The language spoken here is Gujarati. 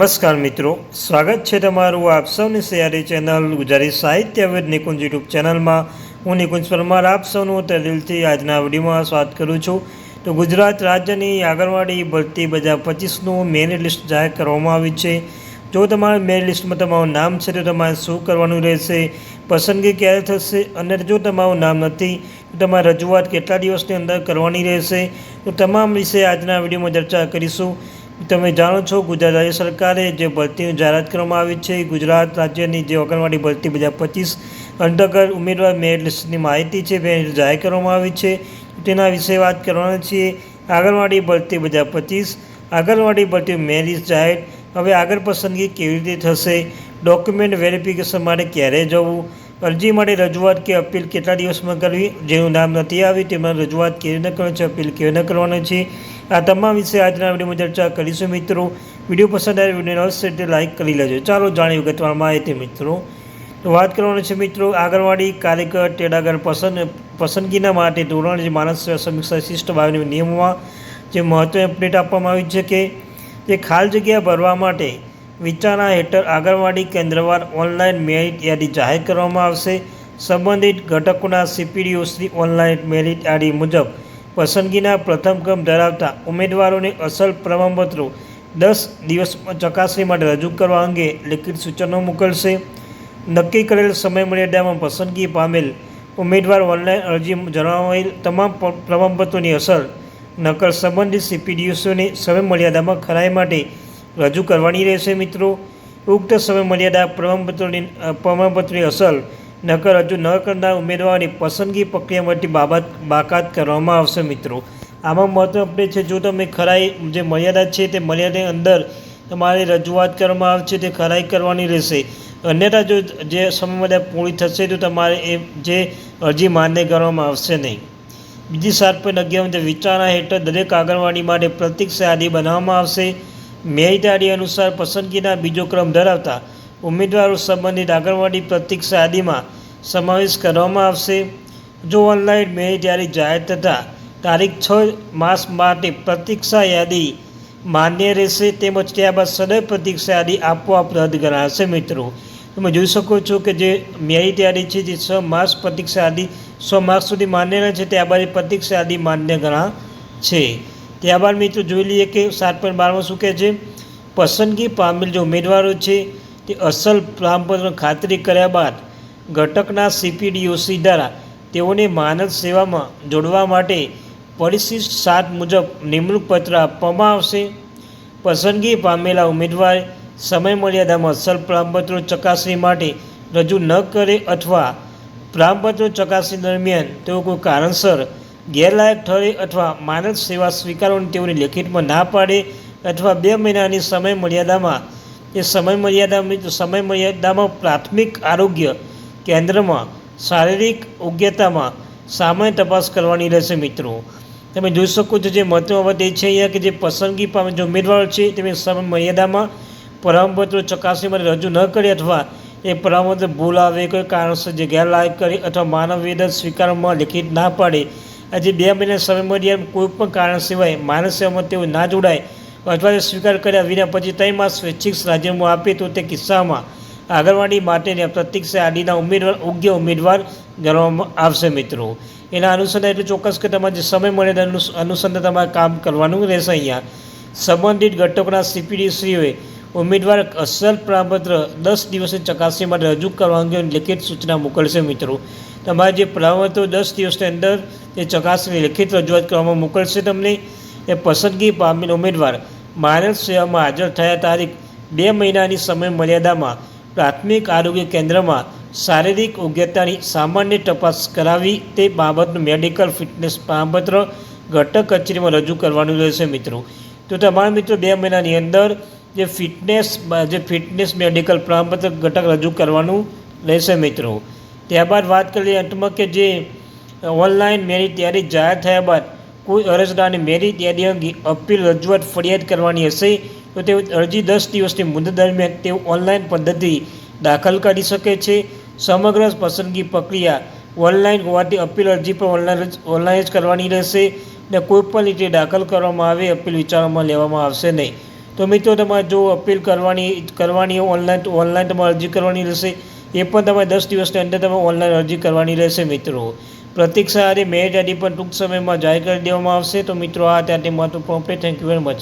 નમસ્કાર મિત્રો, સ્વાગત છે તમારું આપ સૌની સૈયારી ચેનલ ગુજરાતી સાહિત્ય વિદ નિકુંજ યુટ્યુબ ચેનલમાં. હું નિકુંજ પરમાર, આપ સૌનું દિલથી આજના વિડીયોમાં સ્વાગત કરું છું. તો ગુજરાત રાજ્યની આંગણવાડી ભરતી બજાર પચીસનું મેરિટ લિસ્ટ જાહેર કરવામાં આવી છે. જો તમારા મેરિટ લિસ્ટમાં તમારું નામ છે તો તમારે શું કરવાનું રહેશે? પસંદગી ક્યારે થશે? અને જો તમારું નામ નથી, તો તમારે રજૂઆત કેટલા દિવસની અંદર કરવાની રહેશે? તો તમામ વિશે આજના વિડીયોમાં ચર્ચા કરીશું. તમે જાણો છો, ગુજરાત રાજ્ય સરકારે જે ભરતીની જાહેરાત કરવામાં આવી છે ગુજરાત રાજ્યની જે આંગણવાડી ભરતી બે પચીસ અંતર્ગત ઉમેદવાર મેરિટ લિસ્ટની માહિતી છે તે જાહેર કરવામાં આવી છે. તેના વિશે વાત કરવાના છીએ. આંગણવાડી ભરતી બે હજાર પચીસ, આંગણવાડી ભરતી મેરિટ જાહેર, હવે આગળ પસંદગી કેવી રીતે થશે? ડોક્યુમેન્ટ વેરિફિકેશન માટે ક્યારે જવું? અરજી માટે રજૂઆત કે અપીલ કેટલા દિવસમાં કરવી? જેનું નામ નથી આવ્યું, તેમાં રજૂઆત કેવી રીતે કરવાની છે, અપીલ કેવી રીતે કરવાની છે? આ તમામ વિશે આજના વિડીયોમાં ચર્ચા કરીશું. મિત્રો, વીડિયો પસંદ આવે વિડીયોને અવશ્ય લાઇક કરી લેજો. ચાલો જાણીએ વિગતવાર માહિતી મિત્રો. તો વાત કરવાની છે મિત્રો, આંગણવાડી કાર્યકર તેડાગર પસંદ, પસંદગીના માટે ધોરણ જે માનસ સમીક્ષા શિષ્ટ બાવીની નિયમોમાં જે મહત્વની અપડેટ આપવામાં આવી છે કે, જે ખાલ જગ્યા ભરવા માટે વિચારણા હેઠળ આંગણવાડી કેન્દ્રવાર ઓનલાઈન મેરિટ યાદી જાહેર કરવામાં આવશે. સંબંધિત ઘટકોના સીપીડીઓસની ઓનલાઈન મેરિટ યાદી મુજબ પસંદગીના પ્રથમ ક્રમ ધરાવતા ઉમેદવારોને અસલ પ્રમાણપત્રો દસ દિવસમાં ચકાસણી માટે રજૂ કરવા અંગે લેખિત સૂચનો મોકલશે. નક્કી કરેલ સમયમર્યાદામાં પસંદગી પામેલ ઉમેદવાર ઓનલાઈન અરજી જણાવેલ તમામ પ્રમાણપત્રોની અસર, નકલ સંબંધિત સીપીડીઓસોની સમયમર્યાદામાં ખરાઈ માટે રજૂ કરવાની રહેશે મિત્રો. ઉક્ત સમયમર્યાદા પ્રમાણપત્રોની પ્રમાણપત્રની અસલ નકલ રજૂ ન કરનાર ઉમેદવારની પસંદગી પ્રક્રિયામાંથી બાબત બાકાત કરવામાં આવશે મિત્રો. આમાં મહત્વ અપડેટ છે, જો તમે ખરાઈ જે મર્યાદા છે તે મર્યાદાની અંદર તમારે રજૂઆત કરવામાં આવશે તે ખરાઈ કરવાની રહેશે. અન્યથા જો જે સમય મર્યાદા પૂરી થશે તો તમારે એ જે અરજી માન્ય કરવામાં આવશે નહીં. બીજી સાત પોઈન્ટ અગિયાર વિચારણા હેઠળ દરેક આંગણવાડી માટે પ્રતિક્ષ યાદી બનાવવામાં આવશે. મેરિટ યાદી અનુસાર પસંદગીના બીજો ક્રમ ધરાવતા ઉમેદવારો સંબંધિત આંગણવાડી પ્રતીક્ષા યાદીમાં સમાવેશ કરવામાં આવશે. જો ઓનલાઈન મેરિટ યાદી જાહેર થતાં તારીખ છ માસ માટે પ્રતીક્ષા યાદી માન્ય રહેશે તેમજ ત્યારબાદ સદય પ્રતીક્ષા યાદી આપોઆપ રદ કરાશે મિત્રો. તમે જોઈ શકો છો કે જે મેરિટ યાદી છે જે છ માસ પ્રતીક્ષા યાદી સો માર્ક્સ સુધી માન્ય છે, ત્યારબાદ એ પ્રતીક્ષા યાદી માન્ય ગણા છે. ત્યારબાદ મિત્રો જોઈ લઈએ કે સાત પોઈન્ટ બારમાં શું કહે છે? પસંદગી પામેલ જે ઉમેદવારો છે તે અસલ પ્રમાણપત્ર ખાતરી કર્યા બાદ ઘટકના સીપીડીઓસી દ્વારા તેઓને માનદ સેવામાં જોડવા માટે પરિશિષ્ટ સાત મુજબ નિમણૂક પત્ર આપવામાં આવશે. પસંદગી પામેલા ઉમેદવાર સમય મર્યાદામાં અસલ પ્રમાણપત્રો ચકાસણી માટે રજૂ ન કરે અથવા પ્રમાણપત્રો ચકાસણી દરમિયાન તેઓ કોઈ કારણસર ગેરલાયક ઠરે અથવા માનદ સેવા સ્વીકારવાની તેઓની લેખિતમાં ના પાડે અથવા બે મહિનાની સમય મર્યાદામાં એ સમય મર્યાદા સમય મર્યાદામાં પ્રાથમિક આરોગ્ય કેન્દ્રમાં શારીરિક યોગ્યતામાં સામાન્ય તપાસ કરવાની રહેશે મિત્રો. તમે જોઈ શકો છો જે મહત્વ બાબત એ છે અહીંયા કે જે પસંદગી પામે જે ઉમેદવારો છે, તેમને સમય મર્યાદામાં પ્રમાણપત્રો ચકાસણી માટે રજૂ ન કરે અથવા એ પ્રમાણપત્ર ભૂલ આવે કોઈ કારણસર જે ગેરલાયક કરે અથવા માનવ વેદન સ્વીકારવામાં લેખિત ના પાડે. આજે બે મહિના સમય મર્યાદા કોઈ પણ કારણ સિવાય માનવ સેવામાં તેઓ ના જોડાય અથવા સ્વીકાર કર્યા વિના પછી ત્રણ સ્વૈચ્છિક રાજીનામું આપે તો તે કિસ્સામાં આંગણવાડી માટેની પ્રતિક્ષા આડીના ઉમેદવાર, યોગ્ય ઉમેદવાર ગણવામાં આવશે મિત્રો. એના અનુસંધાન એટલું ચોક્કસ કે તમારે જે સમય મળે અનુસ- અનુસંધાન તમારે કામ કરવાનું રહેશે અહીંયા. સંબંધિત ઘટકોના સીપીડીસીઓએ ઉમેદવાર અસલ પ્રમાણપત્ર દસ દિવસની ચકાસણી માટે રજૂ કરવા અંગે લેખિત સૂચના મોકલશે મિત્રો. તમારે જે પ્રમાણપત્રો દસ દિવસની અંદર એ ચકાસણી લેખિત રજૂઆત કરવામાં મોકલશે તમને, એ પસંદગી પામેલ ઉમેદવાર માનવ સેવામાં હાજર થયા તારીખ બે મહિનાની સમય મર્યાદામાં પ્રાથમિક આરોગ્ય કેન્દ્રમાં શારીરિક યોગ્યતાની સામાન્ય તપાસ કરાવી તે બાબતનું મેડિકલ ફિટનેસ પ્રમાણપત્ર ઘટક કચેરીમાં રજૂ કરવાનું રહેશે મિત્રો. તો તમારા મિત્રો, બે મહિનાની અંદર જે ફિટનેસ જે ફિટનેસ મેડિકલ પ્રમાણપત્ર ઘટક રજૂ કરવાનું રહેશે મિત્રો. ત્યારબાદ વાત કરીએ અંતમાં કે જે ઓનલાઈન મેરિટ તૈયારી જાહેર થયા બાદ કોઈ અરજદારની મેરિટ યાદી અપીલ રજૂઆત ફરિયાદ કરવાની હશે, તો તેઓ અરજી દસ દિવસની મુદત દરમિયાન તેઓ ઓનલાઈન પદ્ધતિ દાખલ કરી શકે છે. સમગ્ર પસંદગી પ્રક્રિયા ઓનલાઈન હોવાથી અપીલ અરજી પણ ઓનલાઈન ઓનલાઈન જ કરવાની રહેશે ને કોઈ પણ રીતે દાખલ કરવામાં આવે, અપીલ વિચારવામાં લેવામાં આવશે નહીં. તો મિત્રો, તમારે જો અપીલ કરવાની કરવાની ઓનલાઈન, તો ઓનલાઈન તમારે અરજી કરવાની રહેશે. એ પણ તમારે દસ દિવસની અંદર તમે ઓનલાઈન અરજી કરવાની રહેશે મિત્રો. પ્રતીક્ષા હારી મેરિટ યાદી પણ ટૂંક સમયમાં જાહેર કરી દેવામાં આવશે. તો મિત્રો, આ ત્યાંથી મહત્વપૂર્ણ થેન્ક યુ વેરી મચ